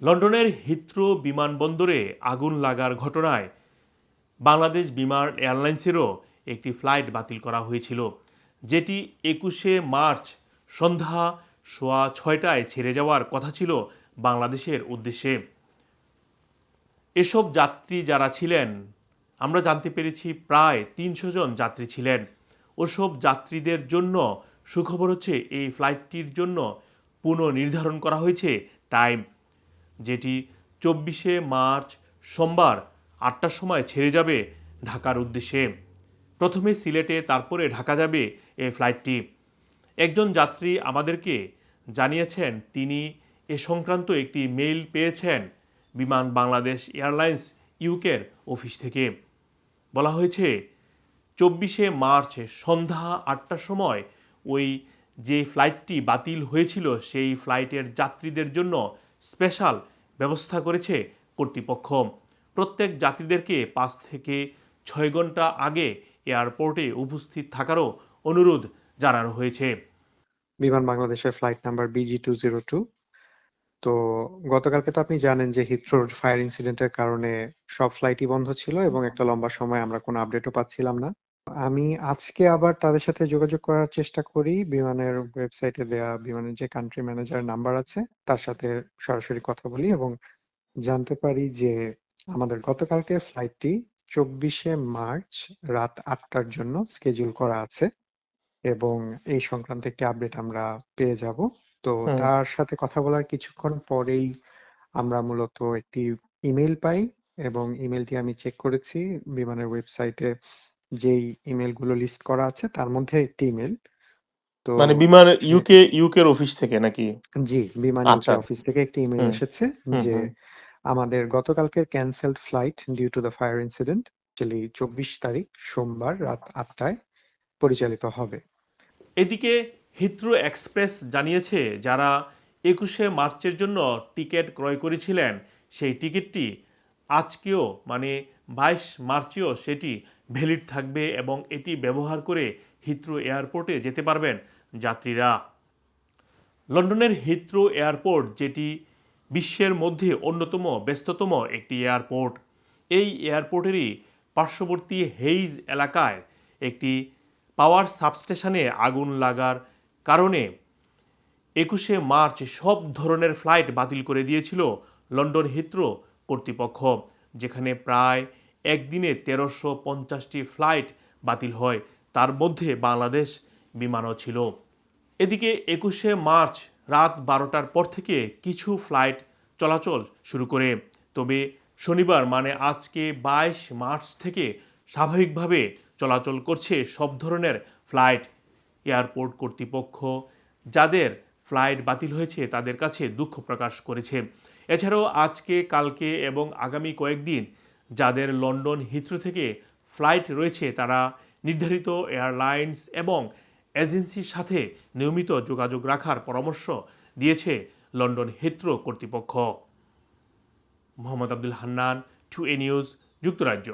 লন্ডনের হিথ্রো বিমানবন্দরে আগুন লাগার ঘটনায় বাংলাদেশ বিমান এয়ারলাইন্সেরও একটি ফ্লাইট বাতিল করা হয়েছিল, যেটি একুশে মার্চ সন্ধ্যা সোয়া ছয়টায় ছেড়ে যাওয়ার কথা ছিল বাংলাদেশের উদ্দেশ্যে। এসব যাত্রী যারা ছিলেন, আমরা জানতে পেরেছি প্রায় তিনশো জন যাত্রী ছিলেন। ওসব যাত্রীদের জন্য সুখবর হচ্ছে, এই ফ্লাইটটির জন্য পুনর্নির্ধারণ করা হয়েছে টাইম। যেটি চব্বিশে মার্চ সোমবার আটটার সময় ছেড়ে যাবে ঢাকার উদ্দেশ্যে। প্রথমে সিলেটে, তারপরে ঢাকা যাবে এই ফ্লাইটটি। একজন যাত্রী আমাদেরকে জানিয়েছেন, তিনি এ সংক্রান্ত একটি মেইল পেয়েছেন বিমান বাংলাদেশ এয়ারলাইন্স ইউকের অফিস থেকে। বলা হয়েছে, চব্বিশে মার্চ সন্ধ্যা আটটার সময় ওই যে ফ্লাইটটি বাতিল হয়েছিল, সেই ফ্লাইটের যাত্রীদের জন্য স্পেশাল ব্যবস্থা করেছে কর্তৃপক্ষ। প্রত্যেক যাত্রীদেরকে পাঁচ থেকে ছয় ঘণ্টা আগে এয়ারপোর্টে উপস্থিত থাকারও অনুরোধ জানানো হয়েছে। বিমান বাংলাদেশের flight number BG two zero two তো গতকালকে তো আপনি জানেন যে হিথ্রোর ফায়ার ইনসিডেন্টের কারণে সব ফ্লাইটই বন্ধ ছিল এবং একটা লম্বা সময় আমরা কোনো আপডেটও পাচ্ছিলাম না। আমি আজকে আবার তাদের সাথে যোগাযোগ করার চেষ্টা করি। বিমানের ওয়েবসাইটে দেয়া বিমানের যে কান্ট্রি ম্যানেজার নাম্বার আছে তার সাথে সরাসরি কথা বলি এবং জানতে পারি যে আমাদের গতকালকে ফ্লাইটটি চব্বিশে মার্চ রাত আটটার জন্য স্কেডিউল করা আছে এবং এই সংক্রান্ত একটি আপডেট আমরা পেয়ে যাব। তো তার সাথে কথা বলার কিছুক্ষণ পরেই আমরা মূলত একটি ইমেল পাই এবং ইমেলটি আমি চেক করেছি। বিমানের ওয়েবসাইটে যেই ইমেলগুলো লিস্ট করা আছে তার মধ্যে একটি ইমেল তো মানে বিমান ইউকে ইউকের অফিস থেকে নাকি জি বিমান আচ্ছা। ইউকে অফিস থেকে একটি ইমেল হুম। এসেছে হুম, যে হুম। আমাদের গতকালকের cancelled flight due to the fire incident actually চব্বিশ তারিখ সোমবার রাত আটটায় পরিচালিত হবে এদিকে হিথ্রো এক্সপ্রেস জানিয়েছে যারা একুশে মার্চের জন্য টিকিট ক্রয় করেছিলেন সেই টিকিটটি আজকেও মানে বাইশ মার্চেও সেটি ভ্যালিড থাকবে এবং এটি ব্যবহার করে হিথ্রো এয়ারপোর্টে যেতে পারবেন যাত্রীরা। লন্ডনের হিথ্রো এয়ারপোর্ট, যেটি বিশ্বের মধ্যে অন্যতম, ব্যস্ততম একটি এয়ারপোর্ট। এই এয়ারপোর্টেরই পার্শ্ববর্তী হেইজ এলাকায় একটি পাওয়ার সাবস্টেশনে আগুন লাগার কারণে একুশে মার্চ সব ধরনের ফ্লাইট বাতিল করে দিয়েছিল লন্ডন হিথ্রো কর্তৃপক্ষ, যেখানে প্রায় একদিনে তেরোশো পঞ্চাশটি ফ্লাইট বাতিল হয়। তার মধ্যে বাংলাদেশ বিমানও ছিল। এদিকে একুশে মার্চ রাত বারোটার পর থেকে কিছু ফ্লাইট চলাচল শুরু করে। তবে শনিবার মানে আজকে বাইশ মার্চ থেকে স্বাভাবিকভাবে চলাচল করছে সব ধরনের ফ্লাইট এয়ারপোর্ট কর্তৃপক্ষ। যাদের ফ্লাইট বাতিল হয়েছে তাদের কাছে দুঃখ প্রকাশ করেছে। এছাড়াও আজকে, কালকে এবং আগামী কয়েকদিন যাদের লন্ডন হিথ্রো থেকে ফ্লাইট রয়েছে, তারা নির্ধারিত এয়ারলাইন্স এবং এজেন্সির সাথে নিয়মিত যোগাযোগ রাখার পরামর্শ দিয়েছে লন্ডন হিথ্রো কর্তৃপক্ষ। Mohammad Abdul Hannan, two A news, যুক্তরাজ্য।